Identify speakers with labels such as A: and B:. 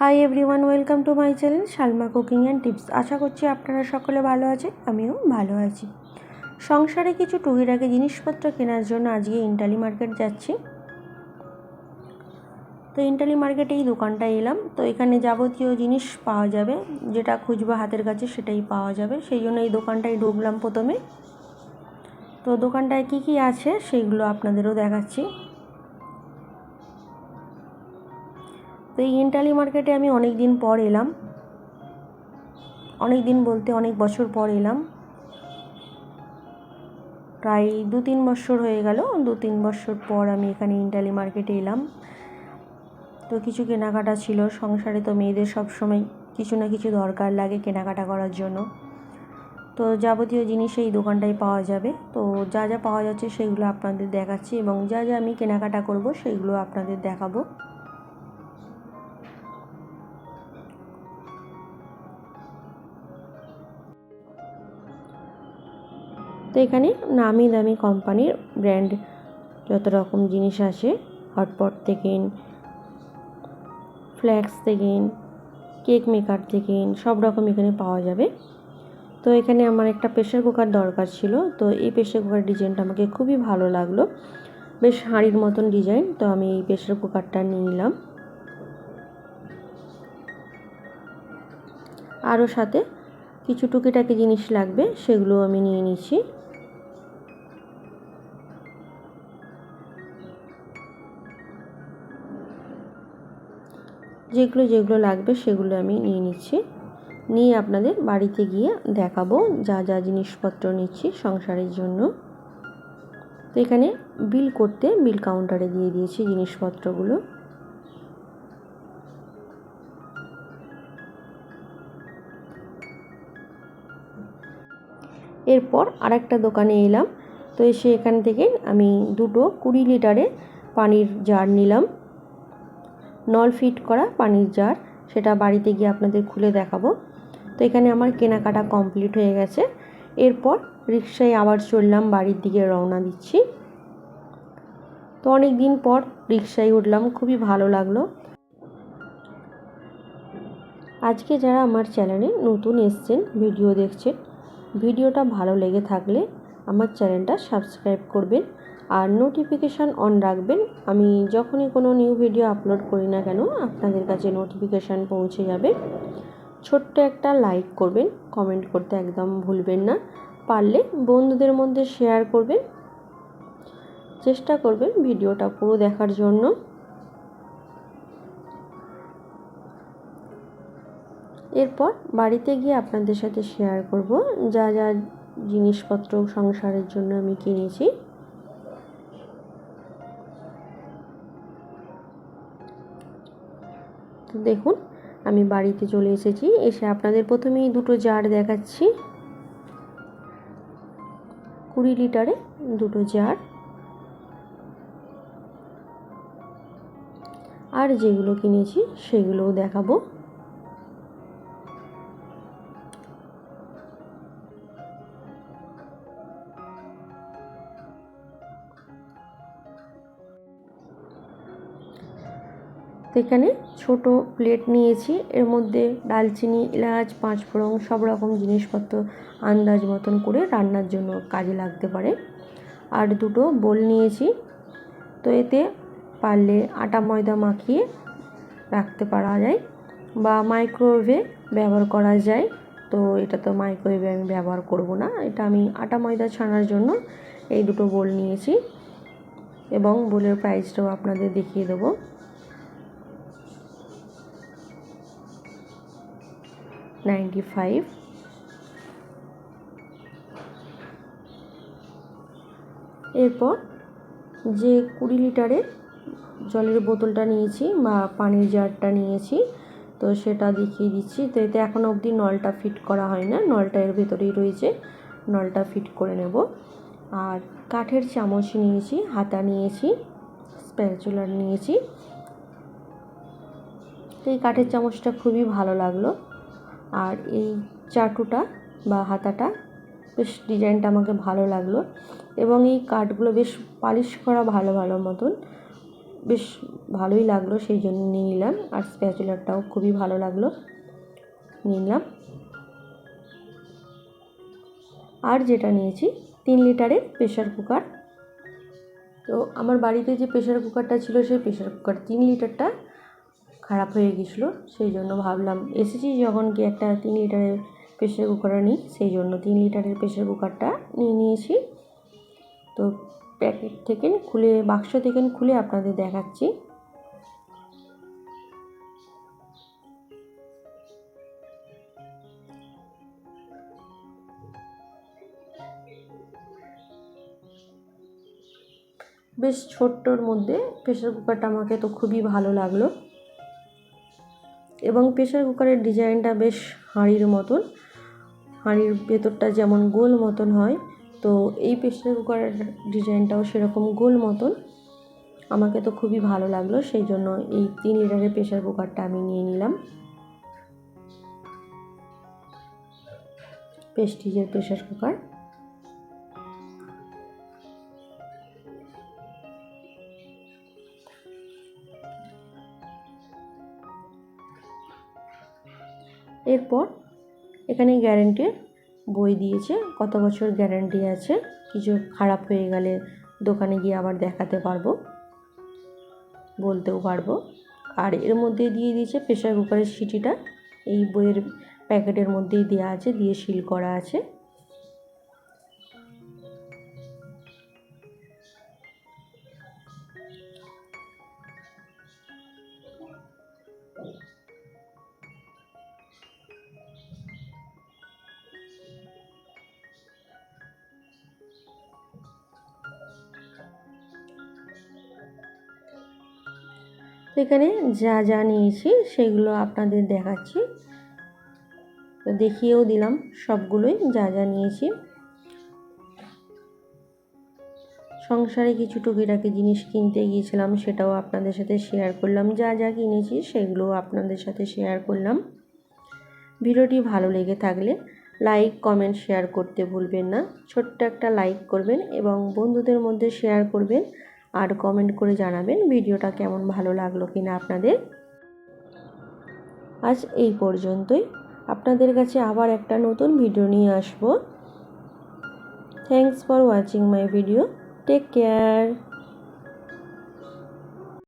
A: Hi everyone welcome to my channel Shalma cooking and tips আশা করছি আপনারা সকলে ভালো আছেন, আমিও ভালো আছি। সংসারে কিছু টুকিটাকি জিনিসপত্র কেনার জন্য আজকে ইন্টালি মার্কেট যাচ্ছি। তো ইন্টালি মার্কেটে এই দোকানটায় এলাম। তো এখানে যাবতীয় জিনিস পাওয়া যাবে, যেটা খুঁজবো হাতের কাছে সেটাই পাওয়া যাবে। সেই জন্য এই দোকানটায় ঢুকলাম প্রথমে। তো দোকানটায় কী কী আছে সেইগুলো আপনাদেরও দেখাচ্ছি। তো এই ইন্টালি মার্কেটে আমি অনেক দিন পর এলাম। অনেক দিন বলতে অনেক বছর পর এলাম। প্রায় দু তিন বছর হয়ে গেল দু তিন বছর পর আমি এখানে ইন্টালি মার্কেটে এলাম। তো কিছু কেনাকাটা ছিল, সংসারে তো মেয়েদের সব সময় কিছু না কিছু দরকার লাগে কেনাকাটা করার জন্য। তো যাবতীয় জিনিস এই দোকানটায় পাওয়া যাবে। তো যা যা পাওয়া যাচ্ছে সেগুলো আপনাদের দেখাচ্ছি এবং যা যা আমি কেনাকাটা করব সেগুলো আপনাদের দেখাবো। তো এখানে নামি দামি কোম্পানির ব্র্যান্ড যত রকম জিনিস আছে হটপট থেকে ফ্ল্যাক্স থেকে কেক মেকার থেকে সব রকম এখানে পাওয়া যাবে। তো এখানে আমার একটা প্রেশার কুকার দরকার ছিল, তো এই প্রেশার কুকার ডিজাইনটা আমাকে খুবই ভালো লাগল। বেশ হাঁড়ির মতন ডিজাইন তো আমি এই প্রেশার কুকারটা নিয়ে নিলাম। আরও সাথে কিছু টুকিটাকি জিনিস লাগবে, সেগুলো আমি নিয়ে নিচ্ছি। যেগুলো যেগুলো লাগবে সেগুলো আমি নিয়ে নিচ্ছি। নিয়ে আপনাদের বাড়িতে গিয়ে দেখাবো যা যা জিনিসপত্র নিচ্ছি সংসারের জন্য। তো এখানে বিল করতে বিল কাউন্টারে দিয়ে দিয়েছি জিনিসপত্রগুলো। এরপর আরেকটা দোকানে এলাম। তো এসে এখান থেকে আমি দুটো কুড়ি লিটারে পানির জার নিলাম। নল ফিট করা পানির জার, সেটা বাড়িতে গিয়ে আপনাদের খুলে দেখাবো। তো এখানে আমার কেনাকাটা কমপ্লিট হয়ে গেছে। এরপর রিক্সায় আবার চললাম, বাড়ির দিকে রওনা দিচ্ছি। তো অনেক দিন পর রিক্সায় উঠলাম, খুবই ভালো লাগল। আজকে যারা আমার চ্যানেলে নতুন এসছেন, ভিডিও দেখছেন, ভিডিওটা ভালো লেগে থাকলে আমার চ্যানেলটা সাবস্ক্রাইব করবেন। আর নোটিফিকেশান অন রাখবেন। আমি যখনই কোনো নিউ ভিডিও আপলোড করি না কেন, আপনাদের কাছে নোটিফিকেশান পৌঁছে যাবে। ছোট্ট একটা লাইক করবেন কমেন্ট করতে একদম ভুলবেন না। পারলে বন্ধুদের মধ্যে শেয়ার করবেন। চেষ্টা করবেন ভিডিওটা পুরো দেখার জন্য। এরপর বাড়িতে গিয়ে আপনাদের সাথে শেয়ার করব। যা যা জিনিসপত্র সংসারের জন্য আমি কিনেছি। তো দেখুন, আমি বাড়িতে চলে এসেছি। এসে আপনাদের প্রথমেই দুটো জার দেখাচ্ছি। কুড়ি লিটারে দুটো জার আর যেগুলো কিনেছি, সেগুলোও দেখাবো। এখানে ছোট প্লেট নিয়েছি। এর মধ্যে ডালচিনি, এলাচ পাঁচ ফোড়ন সব রকম জিনিসপত্র আন্দাজ মতন করে রান্নার জন্য কাজে লাগতে পারে। আর দুটো বোল নিয়েছি। তো এতে পারলে আটা ময়দা মাখিয়ে রাখতে পারা যায় বা মাইক্রোওয়েভে ব্যবহার করা যায়। তো এটা তো মাইক্রোওয়েভে আমি ব্যবহার করব না। এটা আমি আটা ময়দা ছানার জন্য এই দুটো বোল নিয়েছি এবং বোলের প্রাইসটাও আপনাদের দেখিয়ে দেবো। Ninety five. এরপর যে কুড়ি লিটারের জলের বোতলটা নিয়েছি বা পানির জারটা নিয়েছি, তো সেটা দেখিয়ে দিচ্ছি। তো এতে এখনও অবধি নলটা ফিট করা হয় না, নলটা এর ভেতরেই রয়েছে, নলটা ফিট করে নেব। আর কাঠের চামচ নিয়েছি, হাতা নিয়েছি, স্প্যাচুলার নিয়েছি। তো এই কাঠের চামচটা খুবই ভালো লাগল। আর এই চাটুটা বা হাতাটা বেশ ডিজাইনটা আমাকে ভালো লাগল এবং এই কাঠগুলো বেশ পালিশ করা ভালো ভালো মতন বেশ ভালোই লাগল সেই জন্য নিয়ে নিলাম আর স্প্যাচুলারটাও খুবই ভালো লাগল। নিলাম। আর যেটা নিয়েছি তিন লিটারের প্রেশার কুকার তো আমার বাড়িতে যে প্রেশার কুকারটা ছিল সেই প্রেশার কুকার তিন লিটারটা খারাপ হয়ে গেছিল, সেই জন্য ভাবলাম, এসেছি যখন কি একটা তিন লিটারের প্রেশার কুকারটা নিই, সেই জন্য তিন লিটারের প্রেশার কুকারটা নিয়ে নিয়েছি। তো প্যাকেট থেকে খুলে, বাক্স থেকে খুলে আপনাদের দেখাচ্ছি। বেশ ছোট্টর মধ্যে প্রেশার কুকারটা আমাকে তো খুবই ভালো লাগল। এবং প্রেশার কুকারের ডিজাইনটা বেশ হাঁড়ির মতন। হাঁড়ির ভেতরটা যেমন গোল মতন হয়, তো এই প্রেশার কুকারের ডিজাইনটাও সেরকম গোল মতন। আমাকে তো খুবই ভালো লাগল, সেই জন্য এই তিন লিটারের প্রেশার কুকারটা আমি নিয়ে নিলাম। প্রেস্টিজের প্রেশার কুকার। এরপর এখানে গ্যারেন্টির বই দিয়েছে, কত বছর গ্যারেন্টি আছে, কিছু খারাপ হয়ে গেলে দোকানে গিয়ে আবার দেখাতে পারব, বলতেও পারব। আর এর মধ্যে দিয়ে দিয়েছে প্রেশার কুকারের সিটিটা, এই বইয়ের প্যাকেটের মধ্যেই দেওয়া আছে, দিয়ে সিল করা আছে। এখানে যা যা নিয়েছি সেগুলো আপনাদের দেখাচ্ছি। তো দেখিয়েও দিলাম সবগুলোই যা যা নিয়েছি। সংসারে কিছু টুকিটাকি জিনিস কিনতে গিয়েছিলাম, সেটাও আপনাদের সাথে শেয়ার করলাম। যা যা কিনেছি সেগুলোও আপনাদের সাথে শেয়ার করলাম। ভিডিওটি ভালো লেগে থাকলে লাইক কমেন্ট শেয়ার করতে ভুলবেন না। ছোট্ট একটা লাইক করবেন এবং বন্ধুদের মধ্যে শেয়ার করবেন। আর কমেন্ট করে জানাবেন ভিডিওটা কেমন ভালো লাগল কিনা আপনাদের। আজ এই পর্যন্তই। আপনাদের কাছে আবার একটা নতুন ভিডিও নিয়ে আসব। Thanks for watching my video take care